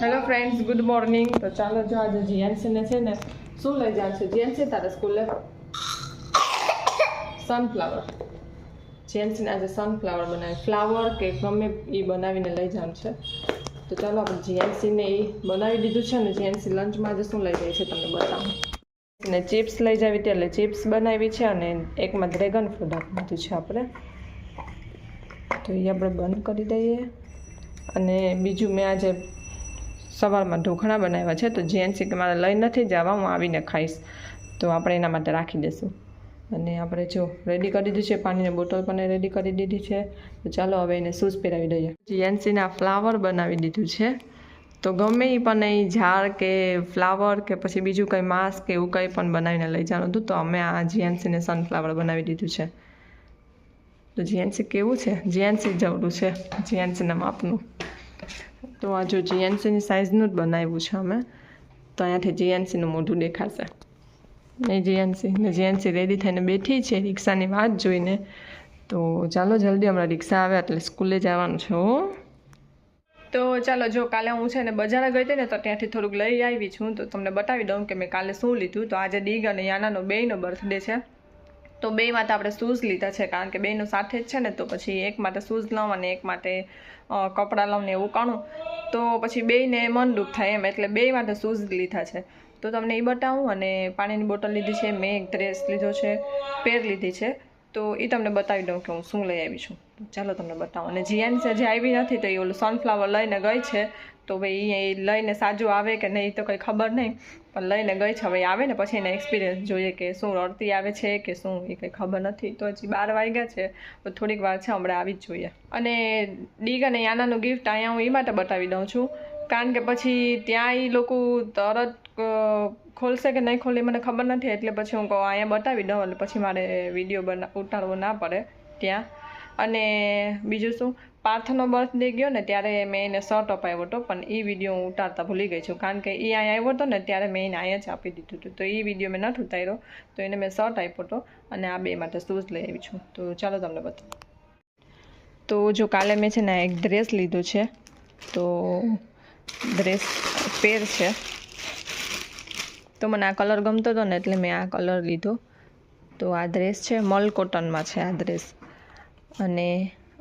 Hello friends good morning તો ચાલો જો આજે જીએનસીને છે ને શું લઈ જાય છે? જીએનસી તારે સ્કૂલે સનફ્લાવર જીએનસીને આજે સનફ્લાવર બનાવી ફ્લાવર કે ગમે એ બનાવીને લઈ જવાનું છે. તો ચાલો આપણે જીએનસીને એ બનાવી દીધું છે ને જીએનસી લંચમાં આજે શું લઈ જાય છે તમને બતાવું. ને ચિપ્સ લઈ જાવી હતી, એટલે ચિપ્સ બનાવી છે અને એકમાં ડ્રેગન ફ્રૂટ આપી દીધું છે આપણે. તો એ આપણે બંધ કરી દઈએ. અને બીજું મેં આજે સવારમાં ઢોકળા બનાવ્યા છે, તો જીએનસી કે મારે લઈ નથી જવા, હું આવીને ખાઈશ. તો આપણે એના માટે રાખી દઈશું. અને આપણે જો રેડી કરી દીધું છે, પાણીની બોટલ પણ રેડી કરી દીધી છે. તો ચાલો હવે એને શૂઝ પહેરાવી દઈએ. જીએનસીના ફ્લાવર બનાવી દીધું છે. તો ગમે એ પણ એ ઝાડ કે ફ્લાવર કે પછી બીજું કંઈ માસ્ક કે એવું કંઈ પણ બનાવીને લઈ જવાનું હતું, તો અમે આ જીએનસીને સનફ્લાવર બનાવી દીધું છે. તો જીએનસી કેવું છે? જીએનસી જવડું છે. જીએનસીના માપનું. તો આ જો જીએનસીની સાઇઝનું જ બનાવ્યું છે અમે, તો અહીંયાથી જીએનસીનું મોઢું દેખાશે. ને જીએનસી ને જીએનસી રેડી થઈને બેઠી છે, રિક્ષાની વાત જોઈને. તો ચાલો જલ્દી હમણાં રિક્ષા આવે એટલે સ્કૂલે જવાનું છે હો. તો ચાલો જો કાલે હું છે ને બજારે ગઈ હતી ને તો ત્યાંથી થોડુંક લઈ આવી છું, તો તમને બતાવી દઉં કે મેં કાલે શું લીધું. તો આજે ડીગ અને યાનાનો બેયનો બર્થડે છે. તો બે માટે આપણે શૂઝ લીધા છે, કારણ કે બેનું સાથે જ છે ને, તો પછી એક માટે શૂઝ લઉં અને એક માટે કપડાં લઉં ને એવું કાણું. તો પછી બેયને મન દુઃખ થાય એમ, એટલે બે માટે શૂઝ લીધા છે. તો તમને એ બતાવું અને પાણીની બોટલ લીધી છે, મેં એક ડ્રેસ લીધો છે, પેર લીધી છે. તો એ તમને બતાવી દઉં કે હું શું લઈ આવી છું. ચાલો તમને બતાવું. અને જીએન છે આવી નથી, તો એ ઓલું સનફ્લાવર લઈને ગઈ છે. તો ભાઈ એ લઈને સાજું આવે કે નહીં તો કંઈ ખબર નહીં. પણ લઈને ગઈ છે, હવે આવે ને પછી એને એક્સપિરિયન્સ જોઈએ કે શું રડતી આવે છે કે શું એ કંઈ ખબર નથી. તો હજી બાર વાગ્યા છે, તો થોડીક વાર છે, હમણાં આવી જ જોઈએ. અને ડીગ અને યાનાનું ગિફ્ટ અહીંયા હું એ માટે બતાવી દઉં છું. કારણ કે પછી ત્યાં એ લોકો તરત ખોલશે કે નહીં ખોલે મને ખબર નથી, એટલે પછી હું કહું અહીંયા બતાવી દઉં એટલે પછી મારે વીડિયો બના, ઉતારવો ના પડે ત્યાં. અને બીજું શું? પાર્થનો બર્થડે ગયો ને ત્યારે મેં એને શર્ટ અપાવ્યો હતો, પણ એ વીડિયો હું ઉતારતા ભૂલી ગઈ છું. કારણ કે એ અહીંયા આવ્યો હતો ને ત્યારે મેં એને અહીંયા જ આપી દીધું હતું. તો એ વીડિયો મેં નથી ઉતાર્યો, તો એને મેં શર્ટ આપ્યો હતો અને આ બે માટે શૂઝ લઈ આવી છું. તો ચાલો તમને બતાવું. તો જો કાલે મેં છે ને એક ડ્રેસ લીધો છે, તો ડ્રેસ પેર છે. તો મને આ કલર ગમતો હતો ને એટલે મેં આ કલર લીધો. તો આ ડ્રેસ છે મલ કોટનમાં છે આ ડ્રેસ અને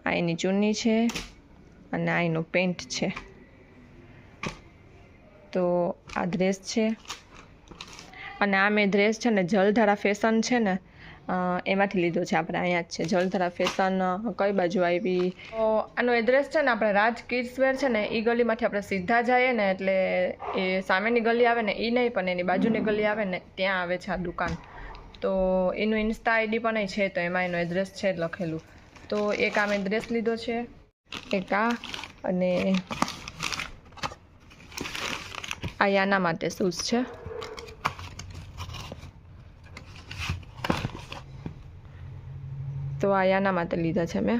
આ એની ચુન્ની છે અને આ એનું પેન્ટ છે. તો આ ડ્રેસ છે. અને આ મેં ડ્રેસ છે ને જલધારા ફેશન છે ને એમાંથી લીધો છે આપણે અહીંયા જ છે. જલધારા ફેશન કઈ બાજુ આવી? તો આનો એડ્રેસ છે ને આપણે રાજ કિડ્સ વેર છે ને એ ગલીમાંથી આપણે સીધા જઈએ ને એટલે એ સામેની ગલી આવે ને એ નહીં, પણ એની બાજુની ગલી આવે ને ત્યાં આવે છે આ દુકાન. તો એનું ઇન્સ્ટા આઈડી પણ છે, તો એમાં એનો એડ્રેસ છે જ લખેલું. તો એક આ મેં ડ્રેસ લીધો છે, એક આ અને આ યાના માટે શૂઝ છે. તો આ યાના માટે લીધા છે મેં.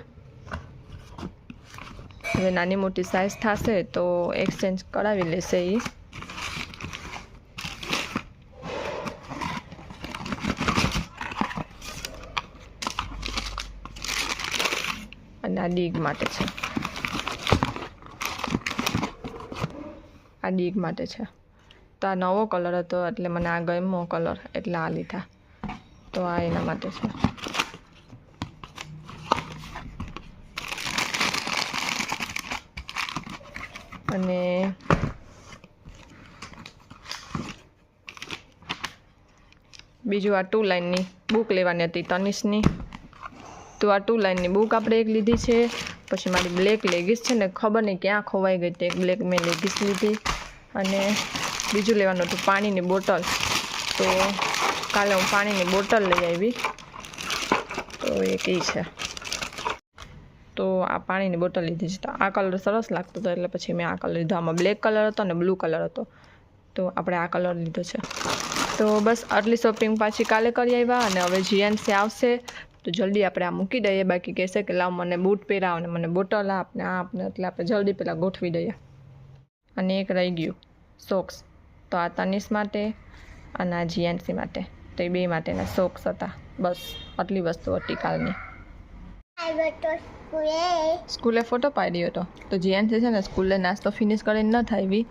હવે નાની મોટી સાઇઝ થશે તો એક્સચેન્જ કરાવી લેશે એ ડીગ માટે છે. આ ડીગ માટે છે. તો આ નવો કલર હતો એટલે મને આ ગમ્યો કલર એટલે આ લીધા. તો આ એના માટે છે. અને બીજું આ ટુ લાઇનની બુક લેવાની હતી તનિષની. તો આ ટુ લાઇનની બુક આપણે એક લીધી છે. પછી મારી બ્લેક લેગીસ છે ને ખબર નહીં ક્યાં ખોવાઈ ગઈ તે બ્લેક મેં લેગીસ લીધી. અને બીજું લેવાનું હતું પાણીની બોટલ. તો કાલે હું પાણીની બોટલ લઈ આવી. તો એ ઈ છે? તો આ પાણીની બોટલ લીધી છે. તો આ કલર સરસ લાગતો હતો એટલે પછી મેં આ કલર લીધો. આમાં બ્લેક કલર હતો અને બ્લુ કલર હતો. તો આપણે આ કલર લીધો છે. તો બસ આટલી શોપિંગ પાછી કાલે કરી આવ્યા અને હવે જીએનસી આવશે. તો જલ્દી આપણે આ મૂકી દઈએ. બાકી કહેશે કે લાવ મને બૂટ પહેરાવ અને મને બોટલ આપને આ આપને એટલે આપણે જલ્દી પહેલાં ગોઠવી દઈએ. અને એક રહી ગયું. સોક્સ. તો આ તનિષ માટે અને આ જીએનસી માટે. તો એ બે માટેના સોક્સ હતા. બસ, આટલી વસ્તુ હતી કાલની. સ્કૂલે ફોટો પાડ્યો હતો. તો જીએનસી છે ને સ્કૂલે નાસ્તો ફિનિશ કરીને ન થાય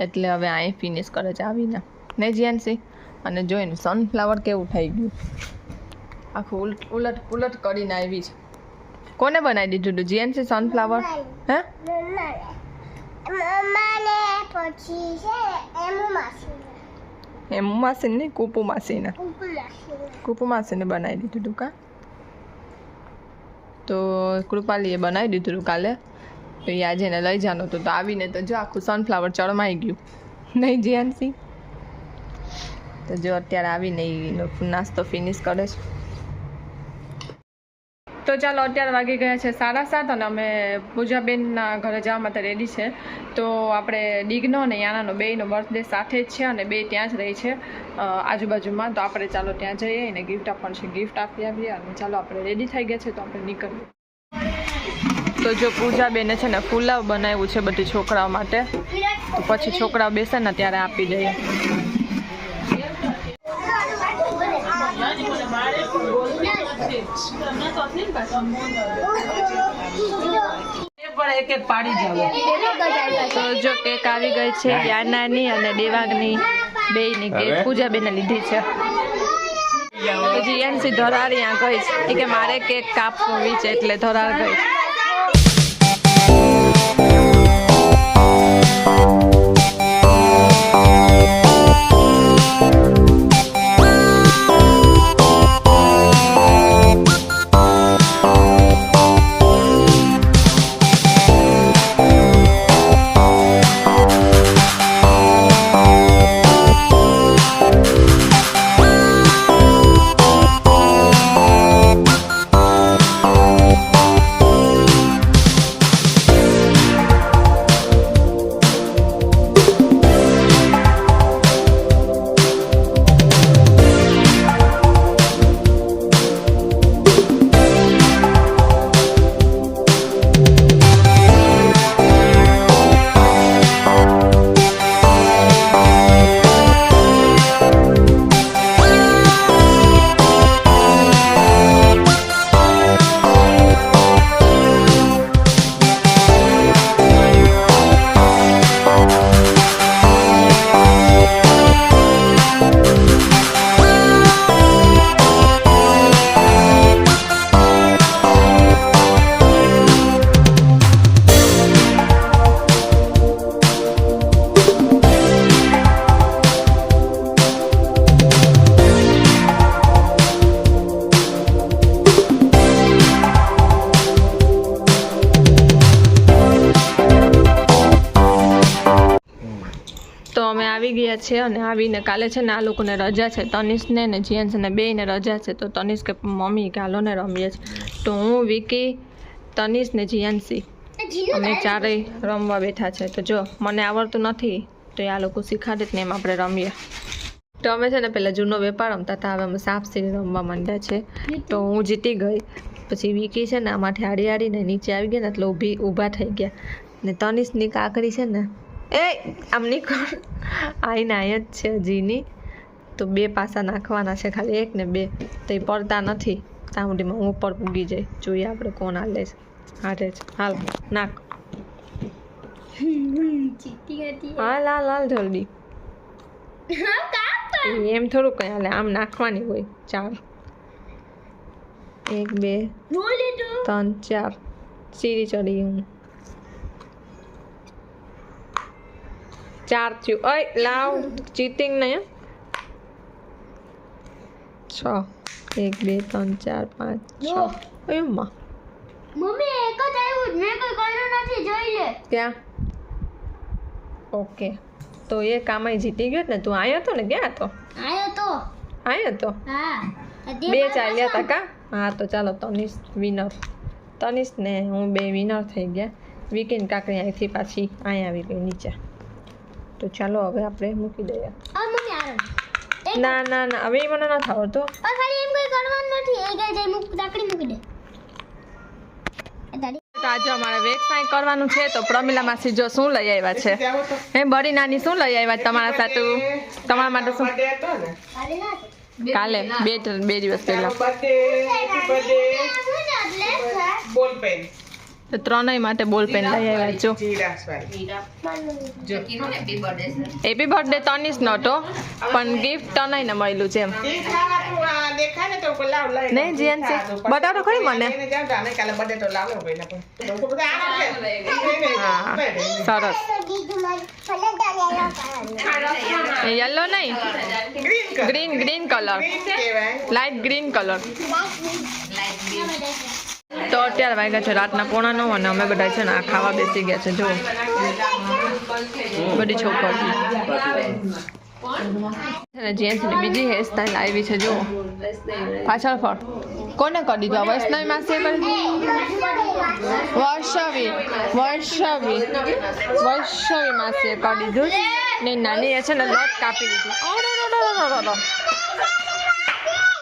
એટલે હવે અહીં ફિનિશ કરે છે આવીને. ને જીએનસી. અને જોઈને સનફ્લાવર કેવું થઈ ગયું. આખું ઉલટ ઉલટ ઉલટ કરીને આવી છે. કોને બનાવી દીધું હતું જીએનસી સનફ્લાવર હે? મમ્માને પછી છે એમુ માસી એમ નહીં કુપુ માસીને. કુકુ માસીને. બનાવી દીધું હતું કા? તો કૃપાલીએ બનાવી દીધું હતું કાલે. તો એ આજે એને લઈ જવાનું હતું. તો આવીને તો જો આખું સનફ્લાવર ચડમાઈ ગયું. નહીં જીએનસી તો જો અત્યારે આવીને એ નાસ્તો ફિનિશ કરે છે. તો ચાલો અત્યારે વાગી ગયા છે સાડા સાત અને અમે પૂજાબેનના ઘરે જવા માટે રેડી છે. તો આપણે ડીગનો અને યાનાનો બેયનો બર્થડે સાથે જ છે અને બે ત્યાં જ રહી છે આજુબાજુમાં. તો આપણે ચાલો ત્યાં જઈએ અને ગિફ્ટ આપવાનું છે. ગિફ્ટ આપી આવીએ અને ચાલો આપણે રેડી થઈ ગયા છે તો આપણે નીકળીએ. તો જો પૂજાબેને છે ને પુલાવ બનાવ્યું છે બધી છોકરાઓ માટે. તો પછી છોકરાઓ બેસે ને ત્યારે આપી દઈએ. તો જો કેક આવી ગઈ છે યાનાની અને દેવાંગની બેયની કેક? પૂજાબેને લીધી છે પછી એનસી ધરાર ત્યાં ગઈ છે કે મારે કેક કાપવી છે એટલે ધોરાર ગઈ છે. ગયા છે અને આવીને કાલે છે ને આ લોકોને રજા છે. તનિષને ને જીયન્સને બેયને રજા છે. તો તનિષ કે મમ્મી કાલો ને રમીએ છે. તો હું, વિકી, તનિષ ને જીયાનસી અમે ચારેય રમવા બેઠા છે. તો જો, મને આવડતું નથી, તો આ લોકો શીખાડે જ ને એમ આપણે રમીએ. તો અમે છે ને પહેલાં જૂનો વેપાર રમતા હતા. હવે અમે સાપ સીડી રમવા માંડ્યા છે. તો હું જીતી ગઈ. પછી વિકી છે ને આમાંથી હાડી હાડીને નીચે આવી ગયા ને એટલે ઊભી, ઊભા થઈ ગયા. ને તનિષની કાકરી છે ને એ આમ નીકળ આઈને આય જ છે જીની તો બે પાસા નાખવાના છે ખાલી એક ને બે. તો એ પડતા નથી. હું ઉપર પૂગી જાય જોઈએ આપણે કોણ હાલે છે. હારે છે. હાલ નાખ. હાલ હાલ હાલ જલ્દી. એમ થોડું કઈ હાલે. આમ નાખવાની હોય. ચાર. એક બે ત્રણ ચાર. સીડી ચડી હું. ચાર થયું. ઓય લાવ. ચીટિંગ નહીં છ. એક બે ત્રણ ચાર પાંચ છ. એમાં મમ્મી એક જ આવ્યું મેં કોઈ કર્યું નથી જોઈ લે. ક્યાં? ઓકે. તો એ કામય જીતી ગયો ને. તું આવ્યો હતો ને? ક્યાં હતો? આયો તો. આવ્યો હતો હા. બે ચાલ્યા હતા કા? હા તો ચાલો તનિષ વિનર તનિષ ને હું બે વિનર થઈ ગયા. વીકેન્ડ કાકડી અહીંથી પાછી અહીંયા આવી ગઈ નીચે. તો ચાલો હવે આપણે મૂકી દઈએ ના ના ના હવે મને નથી આવડતો પણ ખાલી એમ કોઈ કરવાનું નથી એ ગઈ જઈ મૂક તાકડી મૂકી દે એ તારી તો આજે અમારે વેક્સાઈ કરવાનું છે તો પ્રમિલા માસી જો શું લઈ આવ્યા છે હે બડી નાની શું લઈ આવ્યા તમારા સાથે તમારા માટે શું કાલે બે બે દિવસ પહેલા બોલ પેન તો ત્રણેય માટે બોલ પેન લઈ આવ્યા વાળી હેપી બર્થડે જ. નહોતો પણ ગિફ્ટ મળ્યું છે દેખાય ને લાવ લઈ નહીં, જીયાનસી. બતાવો ખરી મને. છે. સરસ. યલો નહીં. Green colour green green colour green light green colour તો અત્યારે વાગ્યા છે રાતના પોણા નવ અને અમે બધા છે ને આ ખાવા બેસી ગયા છે જો બધી છોકરી જેન્ટ્સની બીજી હેરસ્ટાઈલ આવી છે જો પાછળ ફર કોને કરી દીધો? વૈષ્ણવી દીધું? વર્ષવી વર્ષવી વર્ષવી માસીએ કરી દીધું. ને નાની છે ને લોટ કાપી દીધું.